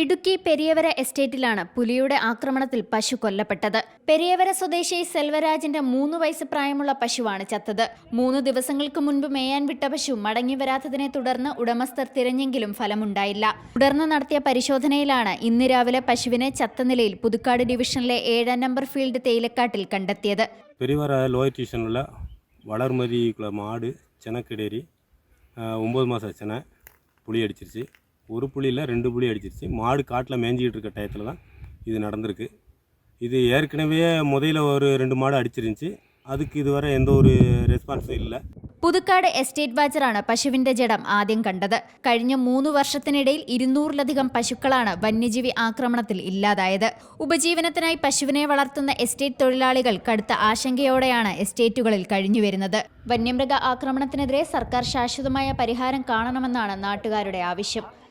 ഇടുക്കി പെരിയവര എസ്റ്റേറ്റിലാണ് പുലിയുടെ ആക്രമണത്തിൽ പശു കൊല്ലപ്പെട്ടത്. പെരിയവര സ്വദേശി സെൽവരാജിന്റെ മൂന്ന് വയസ്സ് പ്രായമുള്ള പശുവാണ് ചത്തത്. മൂന്ന് ദിവസങ്ങൾക്ക് മുൻപ് മേയാൻ വിട്ട പശു മടങ്ങി വരാത്തതിനെ തുടർന്ന് ഉടമസ്ഥർ തിരഞ്ഞെങ്കിലും ഫലമുണ്ടായില്ല. തുടർന്ന് നടത്തിയ പരിശോധനയിലാണ് ഇന്ന് രാവിലെ പശുവിനെ ചത്ത നിലയിൽ പുതുക്കാട് ഡിവിഷനിലെ ഏഴാം നമ്പർ ഫീൽഡ് തേയിലക്കാട്ടിൽ കണ്ടെത്തിയത്. പെരിയവര മാട് ചെനക്കിടേരി ഒമ്പത് മാസം ചെന പുളി അടിച്ചിരിച്ച് ஒரு புளியில் ரெண்டு புளி அடிச்சிருச்சு மாடு காட்டில் மேய்ஞ்சிக்கிட்டு இருக்க டயத்தில் தான் இது நடந்திருக்கு இது ஏற்கனவே முதல்ல ஒரு ரெண்டு மாடு அடிச்சிருந்துச்சு அதுக்கு இதுவரை எந்த ஒரு ரெஸ்பான்ஸும் இல்லை പുതുക്കാട് എസ്റ്റേറ്റ് വാച്ചറാണ് പശുവിന്റെ ജഡം ആദ്യം കണ്ടത് കഴിഞ്ഞ മൂന്ന് വർഷത്തിനിടയിൽ ഇരുന്നൂറിലധികം പശുക്കളാണ് വന്യജീവി ആക്രമണത്തിൽ ഇല്ലാതായത് ഉപജീവനത്തിനായി പശുവിനെ വളർത്തുന്ന എസ്റ്റേറ്റ് തൊഴിലാളികൾ കടുത്ത ആശങ്കയോടെയാണ് എസ്റ്റേറ്റുകളിൽ കഴിഞ്ഞുവരുന്നത് വന്യമൃഗ ആക്രമണത്തിനെതിരെ സർക്കാർ ശാശ്വതമായ പരിഹാരം കാണണമെന്നാണ് നാട്ടുകാരുടെ ആവശ്യം